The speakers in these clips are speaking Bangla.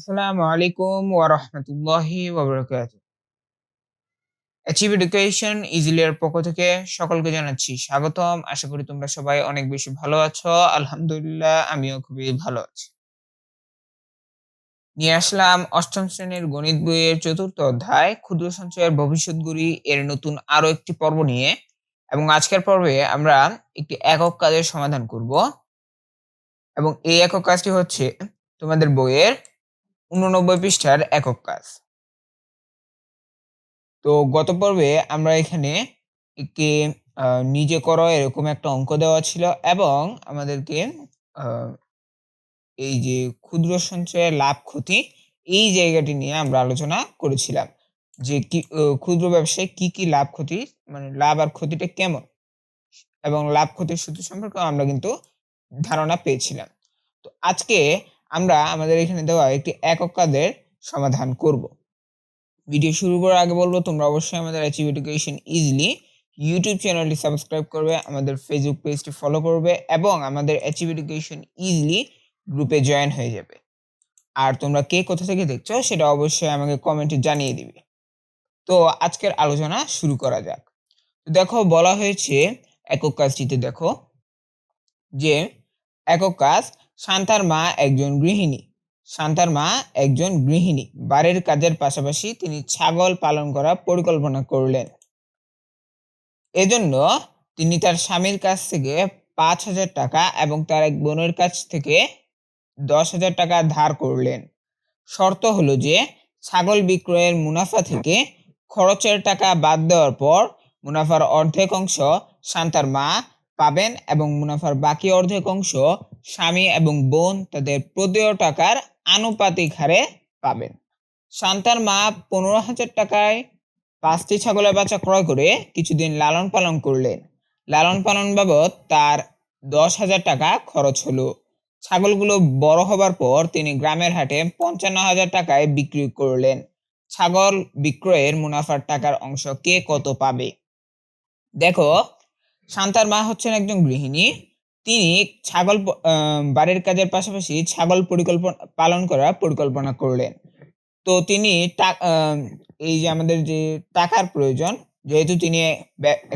আসসালামু আলাইকুম ওয়া রাহমাতুল্লাহি ওয়া বারাকাতুহু। অ্যাচিভ এডুকেশন ইজিলিয়ার পক্ষ থেকে সকলকে জানাচ্ছি স্বাগতম। আশা করি তোমরা সবাই অনেক বেশি ভালো আছো। আলহামদুলিল্লাহ, আমিও খুবই ভালো আছি। নিয়ে আসলাম অষ্টম শ্রেণির গণিত বইয়ের চতুর্থ অধ্যায়, ক্ষুদ্র সঞ্চয়ের ভবিষ্যৎগুলি এর নতুন আরও একটি পর্ব নিয়ে। এবং আজকের পর্বে আমরা একটি একক কাজের সমাধান করব। এবং এই একক কাজটি হচ্ছে তোমাদের বইয়ের উননব্বই পৃষ্ঠার একক কাজ। তো গত পর্বে আমরা এখানে আহ, নিজে করো এরকম একটা অঙ্ক দেওয়া ছিল এবং আমাদেরকে এই যে ক্ষুদ্র সঞ্চয়ের লাভ ক্ষতি এই জায়গাটি নিয়ে আমরা আলোচনা করেছিলাম যে কি ক্ষুদ্র ব্যবসায় কি কি লাভ ক্ষতি মানে লাভ আর ক্ষতিটা কেমন? এবং লাভ ক্ষতির সূত্র সম্পর্কে আমরা কিন্তু ধারণা পেয়েছিলাম। তো আজকে আমরা আমাদের এখানে দেওয়া একটি একক কাজের সমাধান করব। ভিডিও শুরু করার আগে বলব, তোমরা অবশ্যই আমাদের অ্যাচিভ এডুকেশন ইজিলি ইউটিউব চ্যানেলটি সাবস্ক্রাইব করবে, আমাদের ফেসবুক পেজটি ফলো করবে এবং আমাদের অ্যাচিভ এডুকেশন ইজিলি গ্রুপে জয়েন হয়ে যাবে। আর তোমরা কে কোথা থেকে দেখছ, সেটা অবশ্যই আমাকে কমেন্টে জানিয়ে দিবে। তো আজকের আলোচনা শুরু করা যাক। দেখো, বলা হয়েছে একক কাজটিতে দেখো যে একক কাজ শান্তার মা একজন গৃহিণী। শান্তার মা একজন গৃহিণী। বাড়ির কাজের পাশাপাশি তিনি ছাগল পালন করার পরিকল্পনা করলেন। এজন্য তিনি তার স্বামীর কাছ থেকে পাঁচ হাজার টাকা এবং তার এক বোনের কাছ থেকে দশ হাজার টাকা ধার করলেন। শর্ত হলো যে, ছাগল বিক্রয়ের মুনাফা থেকে খরচের টাকা বাদ দেওয়ার পর মুনাফার অর্ধেক অংশ শান্তার মা পাবেন এবং মুনাফার বাকি অর্ধেক অংশ স্বামী এবং বোন তাদের প্রদেয় টাকার আনুপাতিক হারে পাবেন। শান্তার মা পনেরো হাজার টাকায় পাঁচটি ছাগলের বাচ্চা ক্রয় করে কিছুদিন লালন পালন করলেন। লালন পালন বাবদ তার দশ হাজার টাকা খরচ হলো। ছাগলগুলো বড় হবার পর তিনি গ্রামের হাটে পঞ্চান্ন হাজার টাকায় বিক্রি করলেন। ছাগল বিক্রয়ের মুনাফার টাকার অংশ কে কত পাবে? দেখো শান্তার মা হচ্ছেন একজন গৃহিণী। তিনি ছাগল বাড়ির কাজের পাশাপাশি ছাগল পরিকল্পনা, পালন করার পরিকল্পনা করলেন। তো তিনি এই যে আমাদের যে টাকার প্রয়োজন, যেহেতু তিনি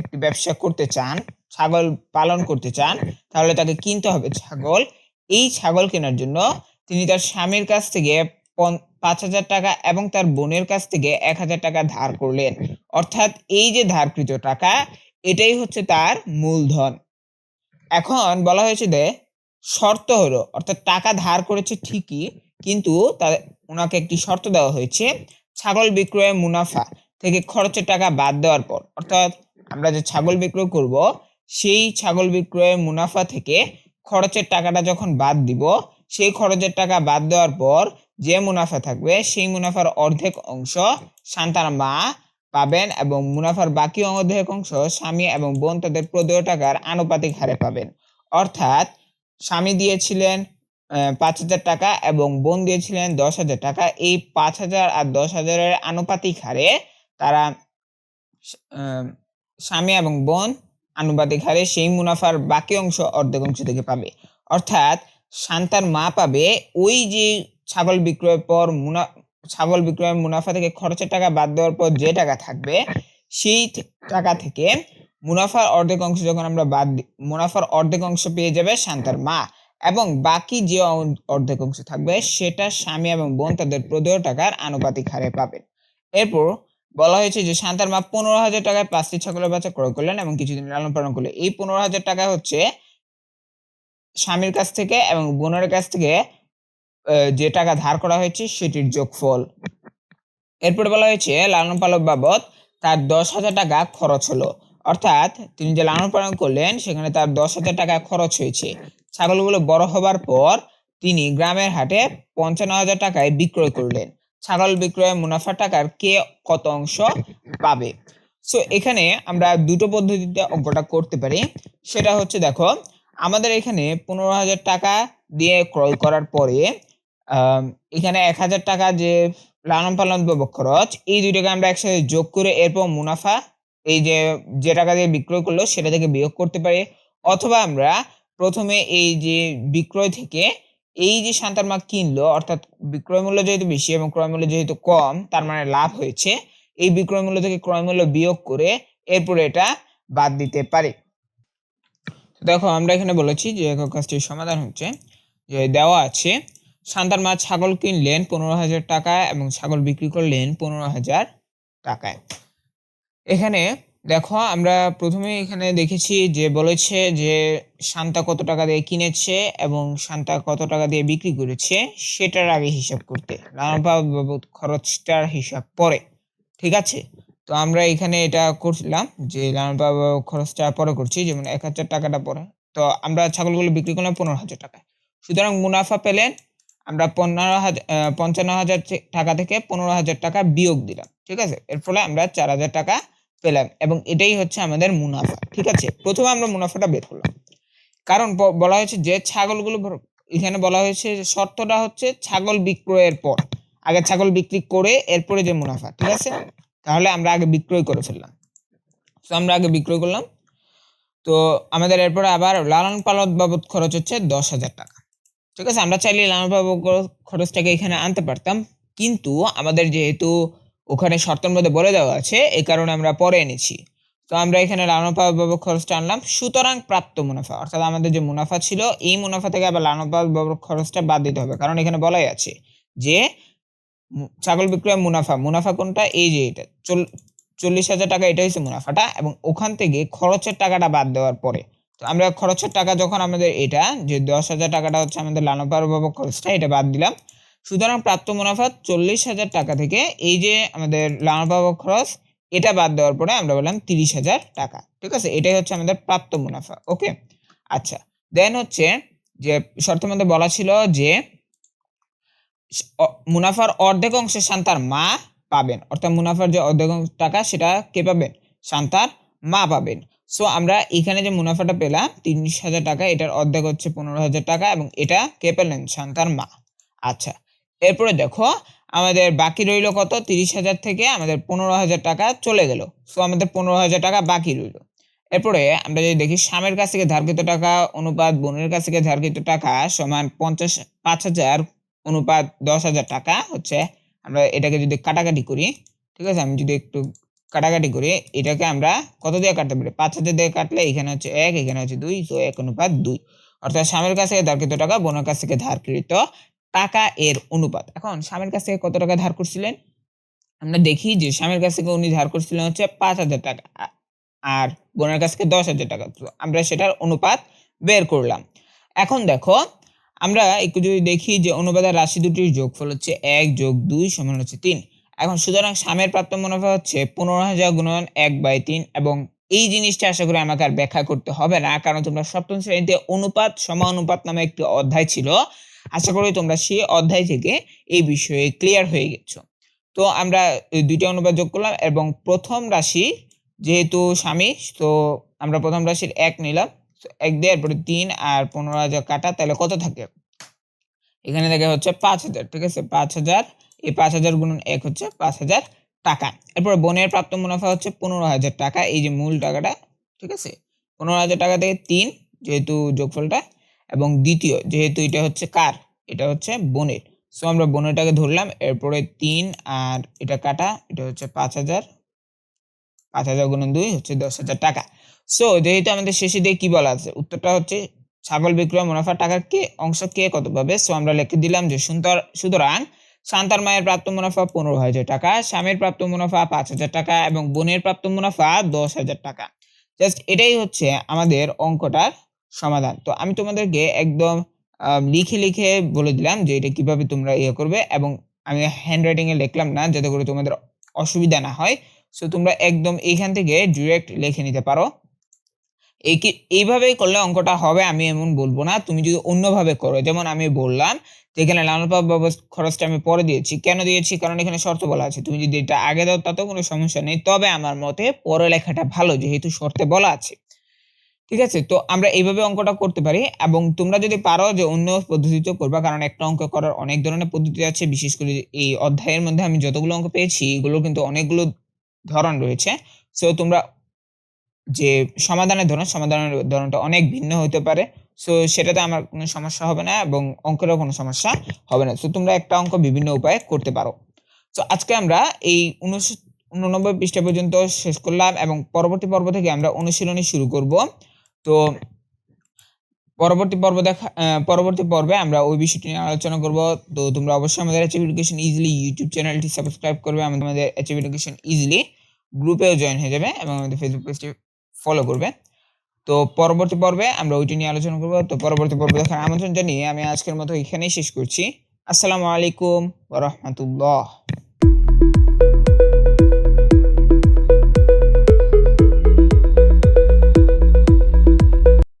একটি ব্যবসা করতে চান, ছাগল পালন করতে চান, তাহলে তাকে কিনতে হবে ছাগল। এই ছাগল কেনার জন্য তিনি তার স্বামীর কাছ থেকে পাঁচ হাজার টাকা এবং তার বোনের কাছ থেকে এক হাজার টাকা ধার করলেন। অর্থাৎ এই যে ধারকৃত টাকা এটাই হচ্ছে তার মূলধন। এখন বলা হয়েছে যে, শর্ত হলো, অর্থাৎ টাকা ধার করেছে ঠিকই, কিন্তু তার ওনাকে একটি শর্ত দেওয়া হয়েছে, ছাগল বিক্রয়ের মুনাফা থেকে খরচের টাকা বাদ দেওয়ার পর। অর্থাৎ আমরা যে ছাগল বিক্রয় করব, সেই ছাগল বিক্রয়ের মুনাফা থেকে খরচের টাকাটা যখন বাদ দিব, সেই খরচের টাকা বাদ দেওয়ার পর যে মুনাফা থাকবে, সেই মুনাফার অর্ধেক অংশ সান্তার মা পাবেন এবং মুনাফার বাকি অর্ধেক অংশ স্বামী এবং বোন তাদের প্রদেয় টাকার আনুপাতিক হারে পাবেন। অর্থাৎ স্বামী দিয়েছিলেন পাঁচ হাজার টাকা এবং বোন দিয়েছিলেন দশ হাজার টাকা। এই পাঁচ হাজার আর দশ হাজারের আনুপাতিক হারে তারা স্বামী এবং বোন আনুপাতিক হারে সেই মুনাফার বাকি অংশ অর্ধেক অংশ থেকে পাবে। অর্থাৎ শান্তার মা পাবে ওই যে ছাগল বিক্রয়ের পর মুনা ছাগল বিক্রয়ের মুনাফা থেকে খরচের টাকা বাদ দেওয়ার পর যে টাকা থাকবে, সেই টাকা থেকে মুনাফার অর্ধেক অংশ যখন আমরা বাদ মুনাফার অর্ধেক অংশ পেয়ে যাবে শান্তার মা এবং বাকি যে অর্ধেক অংশ থাকবে, সেটা স্বামী এবং বোন তাদের প্রদেয় টাকার আনুপাতিক হারে পাবেন। এরপর বলা হয়েছে যে শান্তার মা পনেরো হাজার টাকায় পাঁচটি ছাগলের বাচ্চা ক্রয় করলেন এবং কিছুদিন লালন পালন করলেন। এই পনেরো হাজার টাকা হচ্ছে স্বামীর কাছ থেকে এবং বোনের কাছ থেকে যে টাকা ধার করা হয়েছে সেটির যোগফল। এরপরে বলা হয়েছে লালন পালন বাবদ তার দশ হাজার টাকা খরচ হলো। অর্থাৎ তিনি যে লালন পালন করলেন, সেখানে তার দশ হাজার টাকা খরচ হয়েছে। ছাগলগুলো বড় হবার পর তিনি গ্রামের হাটে পঞ্চান্ন হাজার টাকায় বিক্রয় করলেন। ছাগল বিক্রয়ের মুনাফা টাকার কে কত অংশ পাবে? সো এখানে আমরা দুটো পদ্ধতিতে অঙ্কটা করতে পারি। সেটা হচ্ছে, দেখো, আমাদের এখানে পনেরো হাজার টাকা দিয়ে ক্রয় করার পরে এখানে এক হাজার টাকা যে লালন পালন ব্যবহার খরচ এই দুইটাকে আমরা একসাথে যোগ করে এরপর মুনাফা, এই যে যে টাকা দিয়ে বিক্রয় করল সেটা থেকে বিয়োগ করতে পারি। অথবা আমরা প্রথমে এই যে বিক্রয় থেকে এই যে শান্তার মা কিনলো, অর্থাৎ বিক্রয় মূল্য যেহেতু বেশি এবং ক্রয় মূল্য যেহেতু কম, তার মানে লাভ হয়েছে, এই বিক্রয় মূল্য থেকে ক্রয় মূল্য বিয়োগ করে এরপরে এটা বাদ দিতে পারি। দেখো, আমরা এখানে বলেছি যে একক কাজটির সমাধান হচ্ছে, যে দেওয়া আছে শান্তার মা ছাগল কিনলেন পনেরো হাজার টাকায় এবং ছাগল বিক্রি করলেন পনেরো হাজার টাকায়। এখানে দেখো আমরা প্রথমে এখানে দেখেছি যে বলেছে যে শান্তা কত টাকা দিয়ে কিনেছে এবং শান্তা কত টাকা দিয়ে বিক্রি করেছে সেটার আগে হিসাব করতে লালন বাবদ খরচটার হিসাব পরে, ঠিক আছে? তো আমরা এখানে এটা করছিলাম যে লালন বাবদ খরচটা পরে করছি, যেমন এক হাজার টাকাটা পরে। তো আমরা ছাগলগুলো বিক্রি করলাম পনেরো হাজার টাকায়। সুতরাং মুনাফা পেলেন আমরা পনেরো হাজার পঞ্চান্ন হাজার টাকা থেকে পনেরো হাজার টাকা বিয়োগ দিলাম, ঠিক আছে? এর ফলে আমরা চার হাজার টাকা পেলাম এবং এটাই হচ্ছে আমাদের মুনাফা, ঠিক আছে? প্রথমে আমরা মুনাফাটা বের করলাম। কারণ বলা হয়েছে যে ছাগলগুলো এখানে বলা হয়েছে শর্তটা হচ্ছে ছাগল বিক্রয়ের পর। আগে ছাগল বিক্রি করে এরপরে যে মুনাফা, ঠিক আছে? তাহলে আমরা আগে বিক্রয় করে ফেললাম। তো আমরা আগে বিক্রয় করলাম। তো আমাদের এরপরে আবার লালন পালন বাবদ খরচ হচ্ছে দশ হাজার টাকা। ঠিক আছে, আমরা চাইলে পালন খরচটাকে এখানে আনতে পারতাম। কিন্তু আমাদের যেহেতু ওখানে শর্তের মধ্যে বলে দেওয়া আছে এই কারণে আমরা পরে এনেছি। তো আমরা এখানে লালন পালন বাবদ খরচটা আনলাম। সুতরাং প্রাপ্ত মুনাফা, অর্থাৎ আমাদের যে মুনাফা ছিল, এই মুনাফা থেকে আবার লালন পালন বাবদ খরচটা বাদ দিতে হবে। কারণ এখানে বলাই আছে যে ছাগল বিক্রয় মুনাফা মুনাফা কোনটা? এই যে এটা, চল- চল্লিশ হাজার টাকা এটা হচ্ছে মুনাফাটা। এবং ওখান থেকে খরচের টাকাটা বাদ দেওয়ার পরে আমরা খরচের টাকা যখন আমাদের এটা, যে দশ হাজার টাকাটা হচ্ছে আমাদের লালন পালন বাবদ খরচটা, এটা বাদ দিলাম। সুতরাং প্রাপ্ত মুনাফা চল্লিশ হাজার টাকা থেকে এই যে আমাদের লালন পালন খরচ, এটা বাদ দেওয়ার পরে আমরা বললাম তিরিশ হাজার টাকা। ঠিক আছে? এটাই হচ্ছে আমাদের প্রাপ্ত মুনাফা, ওকে? আচ্ছা দেন হচ্ছে যে শর্তের মধ্যে বলা ছিল যে মুনাফার অর্ধেক অংশে শান্তার মা পাবেন। অর্থাৎ মুনাফার যে অর্ধেক অংশ টাকা, সেটা কে পাবেন? শান্তার মা পাবেন। সো আমরা এখানে যে মুনাফাটা পেলাম, তিরিশ হাজার টাকা, এটার অর্ধেক হচ্ছে পনেরো হাজার টাকা এবং এটা কে পেলেন? শান্তার মা। আচ্ছা এরপরে দেখো, আমাদের বাকি রইল কত? তিরিশ হাজার থেকে আমাদের পনেরো হাজার টাকা চলে গেল। সো আমাদের পনেরো হাজার টাকা বাকি রইল। এরপরে আমরা যদি দেখি, স্বামীর কাছ থেকে ধারকৃত টাকা, অনুপাত, বোনের কাছ থেকে ধারকৃত টাকা সমান পঞ্চাশ, পাঁচ হাজার, অনুপাত দশ হাজার টাকা হচ্ছে। আমরা এটাকে যদি কাটাকাটি করি, ঠিক আছে? আমি যদি একটু কাটাকাটি করে এটাকে আমরা কত দিয়ে কাটতে পারি? পাঁচ হাজার দিয়ে কাটলে এখানে হচ্ছে এক, এখানে হচ্ছে দুই তো এক অনুপাত দুই। অর্থাৎ স্বামীর কাছ থেকে ধারকৃত টাকা, বোনের কাছ থেকে ধারকৃত টাকা এর অনুপাত। এখন স্বামীর কাছ থেকে কত টাকা ধার করছিলেন? আমরা দেখি যে স্বামীর কাছ থেকে উনি ধার করছিলেন হচ্ছে পাঁচ হাজার টাকা আর বোনের কাছ থেকে দশ হাজার টাকা। তো আমরা সেটার অনুপাত বের করলাম। এখন দেখো, আমরা একটু যদি দেখি যে অনুপাতের রাশি দুটির যোগফল হচ্ছে এক যোগ দুই সমান হচ্ছে তিন। এখন সুতরাং স্বামীর প্রাপ্ত মুনাফা হচ্ছে পনেরো হাজার গুণন এক বাই তিন এবং এই জিনিসটা আশা করি আমাকে আর ব্যাখ্যা করতে হবে না, কারণ তোমরা সপ্তম শ্রেণীতে অনুপাত সমানুপাত নামে একটি অধ্যায় ছিল। আশা করি তোমরা সেই অধ্যায় থেকে এই বিষয়ে ক্লিয়ার হয়ে গেছো। তো আমরা দুইটা অনুপাত যোগ করলাম এবং প্রথম রাশি যেহেতু স্বামী তো আমরা প্রথম রাশির এক নিলাম। এক দিয়ে এরপরে তিন আর পনেরো হাজার কাটা, তাহলে কত থাকে? এখানে দেখে হচ্ছে পাঁচ হাজার, ঠিক আছে? পাঁচ হাজার এই পাঁচ হাজার গুণন এক হচ্ছে পাঁচ হাজার টাকা। এরপর বোনের প্রাপ্ত মুনাফা হচ্ছে পনেরো হাজার টাকা। এই যে মূল টাকাটা, ঠিক আছে? পনেরো হাজার টাকা থেকে তিন, যেহেতু যোগফলটা, এবং দ্বিতীয়, যেহেতু এটা হচ্ছে কার? এটা হচ্ছে বোনের। সো আমরা বোনেরটাকে ধরলাম, এরপরে তিন আর এটা কাটা, এটা হচ্ছে পাঁচ হাজার। পাঁচ হাজার গুণন দুই হচ্ছে দশ হাজার টাকা। সো যেহেতু আমাদের শেষে দিয়ে কী বলা আছে? উত্তরটা হচ্ছে ছাগল বিক্রয় মুনাফা টাকার কে, অংশ কে কত পাবে সো আমরা লিখে দিলাম যে সুন্দর সুতরাং শান্তার মায়ের প্রাপ্ত মুনাফা পনেরো হাজার টাকা, স্বামীর প্রাপ্ত মুনাফা পাঁচ হাজার টাকা এবং বোনের প্রাপ্ত মুনাফা দশ হাজার টাকা। জাস্ট এটাই হচ্ছে আমাদের অঙ্কটার সমাধান। তো আমি তোমাদেরকে একদম লিখে লিখে বলে দিলাম যে এটা কীভাবে তোমরা ইয়ে করবে এবং আমি হ্যান্ড রাইটিং এ লিখলাম না যাতে করে তোমাদের অসুবিধা না হয়। সো তোমরা একদম এইখান থেকে ডিরেক্ট লিখে নিতে পারো। এইভাবেই করলে অঙ্কটা হবে, আমি এমন বলব না। তুমি যদি অন্যভাবে করো, যেমন আমি বললাম যে এখানে লালন পালন খরচটা আমি পরে দিয়েছি। কেন দিয়েছি? কারণ এখানে শর্ত বলা আছে। তুমি যদি এটা আগে দাও, তাতেও কোনো সমস্যা নেই। তবে আমার মতে পরে লেখাটা ভালো, যেহেতু শর্তে বলা আছে। ঠিক আছে? তো আমরা এইভাবে অঙ্কটা করতে পারি এবং তোমরা যদি পারো যে অন্য পদ্ধতিতে করবা, কারণ একটা অঙ্ক করার অনেক ধরনের পদ্ধতি আছে। বিশেষ করে এই অধ্যায়ের মধ্যে আমি যতগুলো অঙ্ক পেয়েছি এগুলো কিন্তু অনেকগুলো ধরন রয়েছে। সো তোমরা যে সমাধানের ধরন, সমাধানের ধরনটা অনেক ভিন্ন হতে পারে। সো সেটাতে আমার কোনো সমস্যা হবে না এবং অঙ্কেরও কোনো সমস্যা হবে না। সো তোমরা একটা অঙ্ক বিভিন্ন উপায়ে করতে পারো। সো আজকে আমরা এই উনশ, উননব্বই পৃষ্ঠা পর্যন্ত শেষ করলাম এবং পরবর্তী পর্ব থেকে আমরা অনুশীলনী শুরু করব। তো, পরবর্তী পর্ব দেখা পরবর্তী পর্বে আমরা ওই বিষয়টি নিয়ে আলোচনা করব। তো, তোমরা অবশ্যই আমাদের অ্যাচিভ এডুকেশন ইজিলি ইউটিউব চ্যানেলটি সাবস্ক্রাইব করবে। আমাদের অ্যাচিভ এডুকেশন ইজিলি গ্রুপেও জয়েন হয়ে যাবে এবং আমাদের ফেসবুক পেজটি ফলো করবে। তো পরবর্তী পর্বে আমরা ওইটি নিয়ে আলোচনা করব। তো পরবর্তী পর্বে দেখার আমন্ত্রণ জানিয়ে আমি আজকের মতো এখানেই শেষ করছি। আসসালামু আলাইকুম রহমতুল্লাহ।